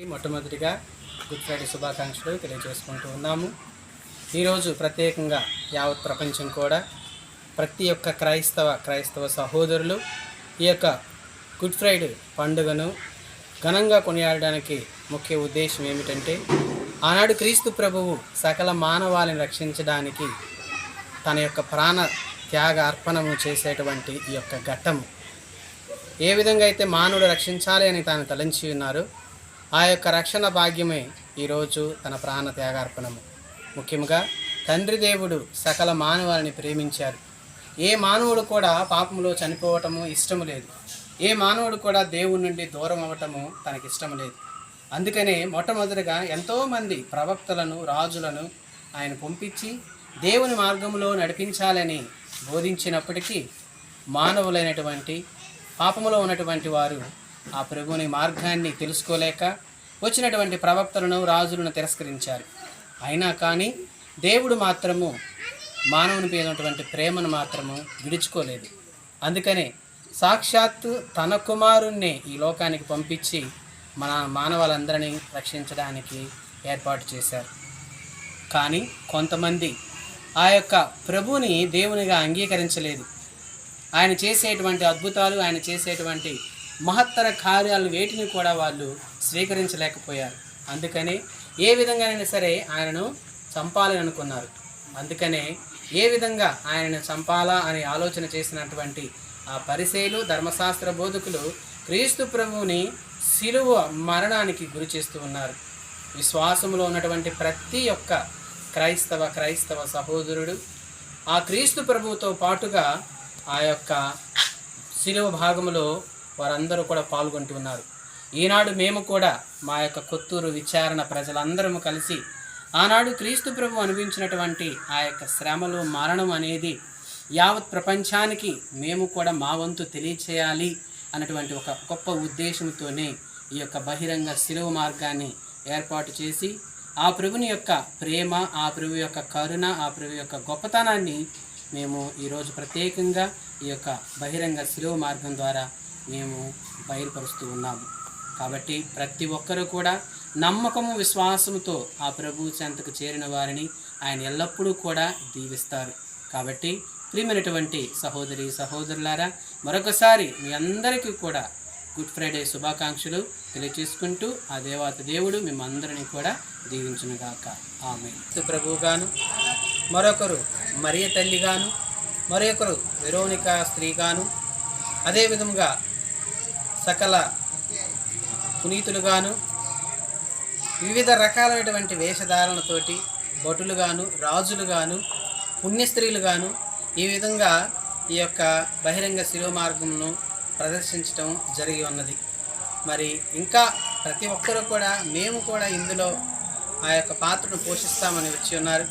మొట్టమొదటిగా good Friday శుభాకాంక్షలు తెలియజేసుకుంటూ ఉన్నాము. ఈరోజు ప్రత్యేకంగా యావత్ ప్రపంచం కూడా ప్రతి ఒక్క క్రైస్తవ క్రైస్తవ సహోదరులు ఈ యొక్క గుడ్ ఫ్రైడే పండుగను ఘనంగా కొనియాడడానికి ముఖ్య ఉద్దేశం ఏమిటంటే ఆనాడు క్రీస్తు ప్రభువు సకల మానవాళిని రక్షించడానికి తన యొక్క ప్రాణ త్యాగ అర్పణము చేసేటువంటి ఈ యొక్క ఘట్టము. ఏ విధంగా అయితే మానవుడు రక్షించాలి అని తాను తలంచి ఉన్నారు ఆ యొక్క రక్షణ భాగ్యమే ఈరోజు తన ప్రాణ త్యాగార్పణము. ముఖ్యంగా తండ్రి దేవుడు సకల మానవాళిని ప్రేమించారు. ఏ మానవుడు కూడా పాపంలో చనిపోవటము ఇష్టము లేదు. ఏ మానవుడు కూడా దేవుడి నుండి దూరం అవ్వటము తనకి ఇష్టం లేదు. అందుకనే మొట్టమొదటిగా ఎంతోమంది ప్రవక్తలను రాజులను ఆయన పంపించి దేవుని మార్గంలో నడిపించాలని బోధించినప్పటికీ మానవులైనటువంటి పాపములో ఉన్నటువంటి వారు ఆ ప్రభుని మార్గాన్ని తెలుసుకోలేక వచ్చినటువంటి ప్రవక్తలను రాజులను తిరస్కరించారు. అయినా కానీ దేవుడు మాత్రము మానవుని మీద ఉన్నటువంటి ప్రేమను మాత్రము విడుచుకోలేదు. అందుకనే సాక్షాత్తు తన కుమారుణ్ణి ఈ లోకానికి పంపించి మన మానవాళ్ళందరినీ రక్షించడానికి ఏర్పాటు చేశారు. కానీ కొంతమంది ఆ యొక్క ప్రభువుని దేవునిగా అంగీకరించలేదు. ఆయన చేసేటువంటి అద్భుతాలు ఆయన చేసేటువంటి మహత్తర కార్యాలు వేటిని కూడా వాళ్ళు స్వీకరించలేకపోయారు. అందుకని ఏ విధంగానైనా సరే ఆయనను చంపాలని అనుకున్నారు. అందుకనే ఏ విధంగా ఆయనను చంపాలా అని ఆలోచన చేసినటువంటి ఆ పరిశైలు ధర్మశాస్త్ర బోధకులు క్రీస్తు ప్రభువుని శిలువ మరణానికి గురి చేస్తూ ఉన్నారు. విశ్వాసంలో ఉన్నటువంటి ప్రతి ఒక్క క్రైస్తవ క్రైస్తవ సహోదరుడు ఆ క్రీస్తు ప్రభువుతో పాటుగా ఆ యొక్క శిలువ భాగంలో వారందరూ కూడా పాల్గొంటున్నారు. ఈనాడు మేము కూడా మా యొక్క కొత్తూరు విచారణ ప్రజలందరము కలిసి ఆనాడు క్రీస్తు ప్రభు అనుభవించినటువంటి ఆ యొక్క శ్రమలు మరణం అనేది యావత్ ప్రపంచానికి మేము కూడా మా వంతు తెలియచేయాలి అన్నటువంటి ఒక గొప్ప ఉద్దేశంతోనే ఈ యొక్క బహిరంగ శిలువ మార్గాన్ని ఏర్పాటు చేసి ఆ ప్రభుని యొక్క ప్రేమ ఆ ప్రభు యొక్క కరుణ ఆ ప్రభు యొక్క గొప్పతనాన్ని మేము ఈరోజు ప్రత్యేకంగా ఈ యొక్క బహిరంగ శిలువ మార్గం ద్వారా మేము బయలుపరుస్తూ ఉన్నాము. కాబట్టి ప్రతి ఒక్కరూ కూడా నమ్మకము విశ్వాసముతో ఆ ప్రభు చెంతకు చేరిన వారిని ఆయన ఎల్లప్పుడూ కూడా దీవిస్తారు. కాబట్టి ప్రియమైనటువంటి సహోదరి సహోదరులారా మరొకసారి మీ అందరికీ కూడా గుడ్ ఫ్రైడే శుభాకాంక్షలు తెలియచేసుకుంటూ ఆ దేవాత దేవుడు మిమ్మందరినీ కూడా దీవించునుగాక ఆమె ప్రభువుగాను మరొకరు మరియ తల్లిగాను మరొకరు వెరోనిక స్త్రీగాను అదేవిధంగా సకల పునీతులుగాను వివిధ రకాలైనటువంటి వేషధారణతోటి భటులుగాను రాజులుగాను పుణ్యస్త్రీలుగాను ఈ విధంగా ఈ యొక్క బహిరంగ శిలువ మార్గంను ప్రదర్శించటం జరిగి ఉన్నది. మరి ఇంకా ప్రతి ఒక్కరూ కూడా మేము కూడా ఇందులో ఆ యొక్క పాత్రను పోషిస్తామని వచ్చి ఉన్నారు.